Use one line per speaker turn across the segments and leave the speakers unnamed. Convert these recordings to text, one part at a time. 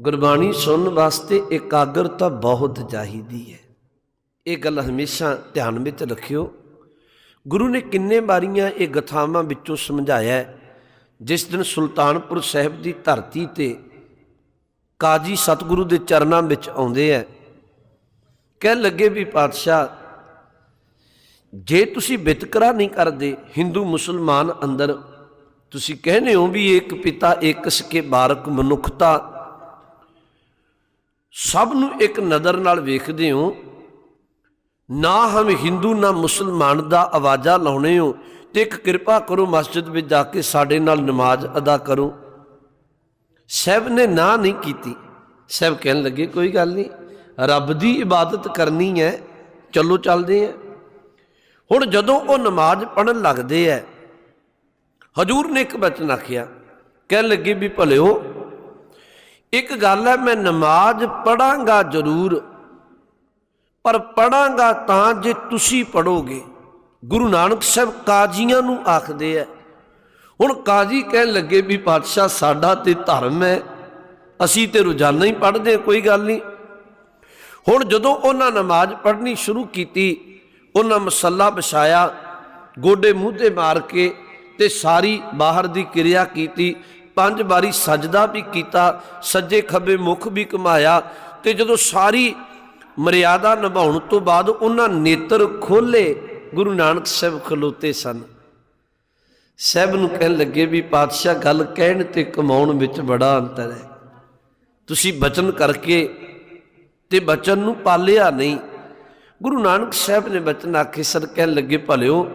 ਗੁਰਬਾਣੀ ਸੁਣਨ ਵਾਸਤੇ ਇਕਾਗਰਤਾ ਬਹੁਤ ਚਾਹੀਦੀ ਹੈ। ਇਹ ਗੱਲ ਹਮੇਸ਼ਾ ਧਿਆਨ ਵਿੱਚ ਰੱਖਿਓ। ਗੁਰੂ ਨੇ ਕਿੰਨੇ ਵਾਰੀਆਂ ਇਹ ਗਥਾਵਾਂ ਵਿੱਚੋਂ ਸਮਝਾਇਆ ਜਿਸ ਦਿਨ ਸੁਲਤਾਨਪੁਰ ਸਾਹਿਬ ਦੀ ਧਰਤੀ ਤੇ ਕਾਜੀ ਸਤਿਗੁਰੂ ਦੇ ਚਰਨਾਂ ਵਿੱਚ ਆਉਂਦੇ ਐ ਕਹਿ ਲੱਗੇ ਵੀ ਪਾਤਸ਼ਾਹ, ਜੇ ਤੁਸੀਂ ਵਿਤਕਰਾ ਨਹੀਂ ਕਰਦੇ, ਹਿੰਦੂ ਮੁਸਲਮਾਨ ਅੰਦਰ ਤੁਸੀਂ ਕਹਿੰਦੇ ਹੋ ਵੀ ਇੱਕ ਪਿਤਾ, ਇੱਕ ਸਕੇ, ਬਾਰਕ, ਮਨੁੱਖਤਾ ਸਭ ਨੂੰ ਇੱਕ ਨਜ਼ਰ ਨਾਲ ਵੇਖਦੇ ਹੋ। ਨਾ ਹਮ ਹਿੰਦੂ, ਨਾ ਮੁਸਲਮਾਨ ਦਾ ਆਵਾਜ਼ਾ ਲਾਉਣੇ ਹੋ। ਤੇ ਇੱਕ ਕਿਰਪਾ ਕਰੋ ਮਸਜਿਦ ਵਿੱਚ ਜਾ ਕੇ ਸਾਡੇ ਨਾਲ ਨਮਾਜ਼ ਅਦਾ ਕਰੋ। ਸਹਿਬ ਨੇ ਨਾ ਨਹੀਂ ਕੀਤੀ। ਸਹਿਬ ਕਹਿਣ ਲੱਗੇ, ਕੋਈ ਗੱਲ ਨਹੀਂ, ਰੱਬ ਦੀ ਇਬਾਦਤ ਕਰਨੀ ਹੈ, ਚਲੋ ਚੱਲਦੇ ਆ ਹੁਣ ਜਦੋਂ ਉਹ ਨਮਾਜ਼ ਪੜਨ ਲੱਗਦੇ ਐ ਹਜੂਰ ਨੇ ਇੱਕ ਬਚਨ ਆਖਿਆ, ਕਹਿਣ ਲੱਗੇ ਵੀ ਭਲਿਓ ਇੱਕ ਗੱਲ ਹੈ ਮੈਂ ਨਮਾਜ਼ ਪੜਾਂਗਾ ਜ਼ਰੂਰ ਪਰ ਪੜਾਂਗਾ ਤਾਂ ਜੇ ਤੁਸੀਂ ਪੜੋਗੇ ਗੁਰੂ ਨਾਨਕ ਸਾਹਿਬ ਕਾਜ਼ੀਆਂ ਨੂੰ ਆਖਦੇ ਐ ਹੁਣ ਕਾਜ਼ੀ ਕਹਿਣ ਲੱਗੇ ਵੀ ਪਾਤਸ਼ਾਹ ਸਾਡਾ ਤੇ ਧਰਮ ਹੈ ਅਸੀਂ ਤੇ ਰੋਜ਼ਾਨਾ ਹੀ ਪੜ੍ਹਦੇ ਹਾਂ, ਕੋਈ ਗੱਲ ਨਹੀਂ। ਹੁਣ ਜਦੋਂ ਉਹਨਾਂ ਨਮਾਜ਼ ਪੜ੍ਹਨੀ ਸ਼ੁਰੂ ਕੀਤੀ ਉਹਨਾਂ ਮਸੱਲਾ ਵਿਛਾਇਆ ਗੋਡੇ ਮੂੰਹ ਤੇ ਮਾਰ ਕੇ ਤੇ ਸਾਰੀ ਬਾਹਰ ਦੀ ਕਿਰਿਆ ਕੀਤੀ ਪੰਜ ਵਾਰੀ ਸਜਦਾ ਵੀ ਕੀਤਾ, ਸੱਜੇ ਖੱਬੇ ਮੁਖ ਵੀ ਕਮਾਇਆ ਤੇ ਜਦੋਂ ਸਾਰੀ ਮਰਿਆਦਾ ਨਿਭਾਉਣ ਤੋਂ ਬਾਅਦ ਉਹਨਾਂ ਨੇਤਰ ਖੋਲੇ ਗੁਰੂ ਨਾਨਕ ਸਾਹਿਬ ਖਲੋਤੇ ਸਨ। ਸਹਿਬ ਨੂੰ ਕਹਿਣ ਲੱਗੇ ਵੀ ਪਾਤਸ਼ਾਹ ਗੱਲ ਕਹਿਣ ਤੇ ਕਮਾਉਣ ਵਿੱਚ ਬੜਾ ਅੰਤਰ ਹੈ। ਤੁਸੀਂ ਬਚਨ ਕਰਕੇ ਤੇ ਬਚਨ ਨੂੰ ਪਾਲਿਆ ਨਹੀਂ। ਗੁਰੂ ਨਾਨਕ ਸਾਹਿਬ ਨੇ ਬਚਨ ਆਖੇ ਸਰ ਕਹਿਣ ਲੱਗੇ, ਭਲਿਓ,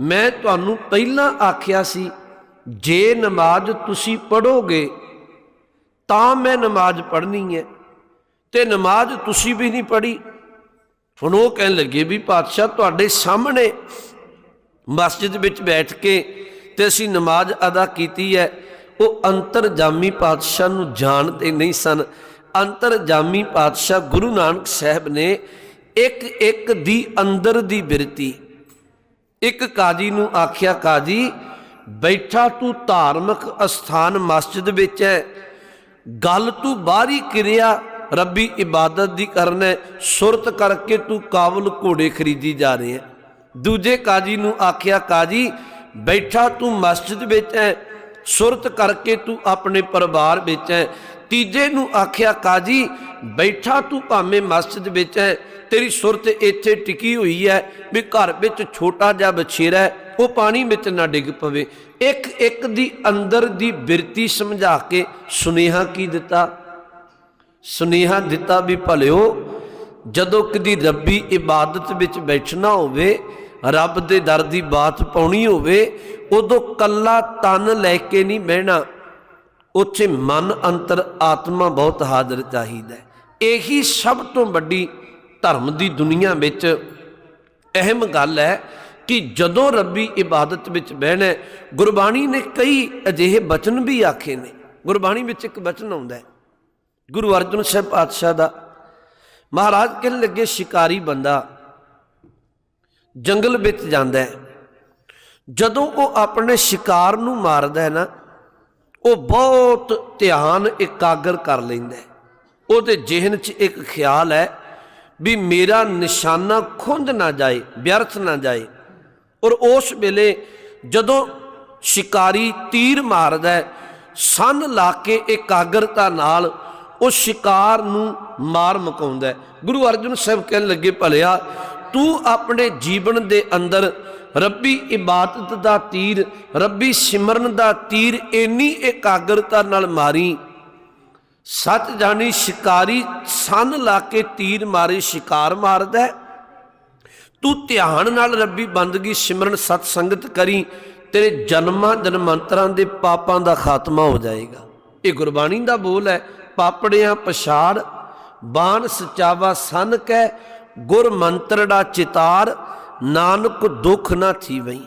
ਮੈਂ ਤੁਹਾਨੂੰ ਪਹਿਲਾਂ ਆਖਿਆ ਸੀ ਜੇ ਨਮਾਜ਼ ਤੁਸੀਂ ਪੜੋਗੇ ਤਾਂ ਮੈਂ ਨਮਾਜ਼ ਪੜ੍ਹਨੀ ਹੈ। ਤੇ ਨਮਾਜ਼ ਤੁਸੀਂ ਵੀ ਨਹੀਂ ਪੜ੍ਹੀ। ਹੁਣ ਉਹ ਕਹਿਣ ਲੱਗੇ ਵੀ ਪਾਤਸ਼ਾਹ, ਤੁਹਾਡੇ ਸਾਹਮਣੇ ਮਸਜਿਦ ਵਿੱਚ ਬੈਠ ਕੇ ਤੇ ਅਸੀਂ ਨਮਾਜ਼ ਅਦਾ ਕੀਤੀ ਹੈ। ਉਹ ਅੰਤਰਜਾਮੀ ਪਾਤਸ਼ਾਹ ਨੂੰ ਜਾਣਦੇ ਨਹੀਂ ਸਨ। ਅੰਤਰਜਾਮੀ ਪਾਤਸ਼ਾਹ ਗੁਰੂ ਨਾਨਕ ਸਾਹਿਬ ਨੇ ਇੱਕ ਇੱਕ ਦੀ ਅੰਦਰ ਦੀ ਬਿਰਤੀ। ਇੱਕ ਕਾਜੀ ਨੂੰ ਆਖਿਆ, ਕਾਜੀ ਬੈਠਾ ਤੂੰ ਧਾਰਮਿਕ ਅਸਥਾਨ ਮਸਜਿਦ ਵਿੱਚ ਹੈ। ਗੱਲ ਤੂੰ ਬਾਹਰੀ ਕਿਰਿਆ ਰੱਬੀ ਇਬਾਦਤ ਦੀ ਕਰਨਾ ਹੈ, ਸੁਰਤ ਕਰਕੇ ਤੂੰ ਕਾਬਲ ਘੋੜੇ ਖਰੀਦੀ ਜਾ ਰਹੇ ਹੈ। ਦੂਜੇ ਕਾਜੀ ਨੂੰ ਆਖਿਆ ਕਾਜੀ ਬੈਠਾ ਤੂੰ ਮਸਜਿਦ ਵਿੱਚ ਹੈ। ਸੁਰਤ ਕਰਕੇ ਤੂੰ ਆਪਣੇ ਪਰਿਵਾਰ ਵਿੱਚ ਹੈ। ਤੀਜੇ ਨੂੰ ਆਖਿਆ ਕਾਜੀ ਬੈਠਾ ਤੂੰ ਭਾਵੇਂ ਮਸਜਿਦ ਵਿੱਚ ਹੈ। ਤੇਰੀ ਸੁਰਤ ਇੱਥੇ ਟਿਕੀ ਹੋਈ ਹੈ ਵੀ ਘਰ ਵਿੱਚ ਛੋਟਾ ਜਿਹਾ ਬਛੇਰਾ ਹੈ। ਉਹ ਪਾਣੀ ਵਿੱਚ ਨਾ ਡਿੱਗ ਪਵੇ। ਇੱਕ ਇੱਕ ਦੀ ਅੰਦਰ ਦੀ ਬਿਰਤੀ ਸਮਝਾ ਕੇ ਸੁਨੇਹਾ ਕੀ ਦਿੱਤਾ? ਸੁਨੇਹਾ ਦਿੱਤਾ ਵੀ ਭਲਿਓ, ਜਦੋਂ ਕਦੀ ਰੱਬੀ ਇਬਾਦਤ ਵਿੱਚ ਬੈਠਣਾ ਹੋਵੇ, ਰੱਬ ਦੇ ਦਰ ਦੀ ਬਾਤ ਪਾਉਣੀ ਹੋਵੇ, ਉਦੋਂ ਕੱਲਾ ਤਨ ਲੈ ਕੇ ਨਹੀਂ ਬਹਿਣਾ। ਉੱਥੇ ਮਨ ਅੰਤਰ ਆਤਮਾ ਬਹੁਤ ਹਾਜ਼ਰ ਚਾਹੀਦਾ ਇਹੀ ਸਭ ਤੋਂ ਵੱਡੀ ਧਰਮ ਦੀ ਦੁਨੀਆ ਵਿੱਚ ਅਹਿਮ ਗੱਲ ਹੈ ਕਿ ਜਦੋਂ ਰੱਬੀ ਇਬਾਦਤ ਵਿੱਚ ਬਹਿਣਾ ਗੁਰਬਾਣੀ ਨੇ ਕਈ ਅਜਿਹੇ ਬਚਨ ਵੀ ਆਖੇ ਨੇ। ਗੁਰਬਾਣੀ ਵਿੱਚ ਇੱਕ ਬਚਨ ਆਉਂਦਾ ਹੈ, ਗੁਰੂ ਅਰਜਨ ਸਾਹਿਬ ਪਾਤਸ਼ਾਹ ਦਾ, ਮਹਾਰਾਜ ਕਹਿਣ ਲੱਗੇ, ਸ਼ਿਕਾਰੀ ਬੰਦਾ ਜੰਗਲ ਵਿੱਚ ਜਾਂਦਾ ਹੈ। ਜਦੋਂ ਉਹ ਆਪਣੇ ਸ਼ਿਕਾਰ ਨੂੰ ਮਾਰਦਾ ਹੈ ਨਾ, ਉਹ ਬਹੁਤ ਧਿਆਨ ਇਕਾਗਰ ਕਰ ਲੈਂਦਾ ਹੈ। ਉਹਦੇ ਜਿਹਨ 'ਚ ਇੱਕ ਖਿਆਲ ਹੈ ਵੀ ਮੇਰਾ ਨਿਸ਼ਾਨਾ ਖੁੰਦ ਨਾ ਜਾਏ, ਵਿਅਰਥ ਨਾ ਜਾਏ ਔਰ ਉਸ ਵੇਲੇ ਜਦੋਂ ਸ਼ਿਕਾਰੀ ਤੀਰ ਮਾਰਦਾ ਹੈ, ਸੰਨ ਲਾ ਕੇ ਇਕਾਗਰਤਾ ਨਾਲ ਉਹ ਸ਼ਿਕਾਰ ਨੂੰ ਮਾਰ ਮੁਕਾਉਂਦਾ ਗੁਰੂ ਅਰਜਨ ਸਾਹਿਬ ਕਹਿਣ ਲੱਗੇ, ਭਲਿਆ, ਤੂੰ ਆਪਣੇ ਜੀਵਨ ਦੇ ਅੰਦਰ ਰੱਬੀ ਇਬਾਦਤ ਦਾ ਤੀਰ, ਰੱਬੀ ਸਿਮਰਨ ਦਾ ਤੀਰ ਇੰਨੀ ਇਕਾਗਰਤਾ ਨਾਲ ਮਾਰੀ, ਸੱਚ ਜਾਣੀ ਸ਼ਿਕਾਰੀ ਸੰਨ ਲਾ ਕੇ ਤੀਰ ਮਾਰੇ, ਸ਼ਿਕਾਰ ਮਾਰਦਾ ਹੈ। ਤੂੰ ਧਿਆਨ ਨਾਲ ਰੱਬੀ ਬੰਦਗੀ ਸਿਮਰਨ ਸਤ ਸੰਗਤ ਕਰੀ, ਤੇਰੇ ਜਨਮਾਂ ਜਨਮਾਂਤਰਾਂ ਦੇ ਪਾਪਾਂ ਦਾ ਖਾਤਮਾ ਹੋ ਜਾਏਗਾ। ਇਹ ਗੁਰਬਾਣੀ ਦਾ ਬੋਲ ਹੈ, ਪਾਪੜਿਆਂ ਪਛਾੜ, ਬਾਣ ਸਚਾਵਾ ਸੰਨ ਕੈ ਗੁਰ ਮੰਤਰੜਾ ਚਿਤਾਰ, ਨਾਨਕ ਦੁਖ ਨਾ ਥੀਵਈ।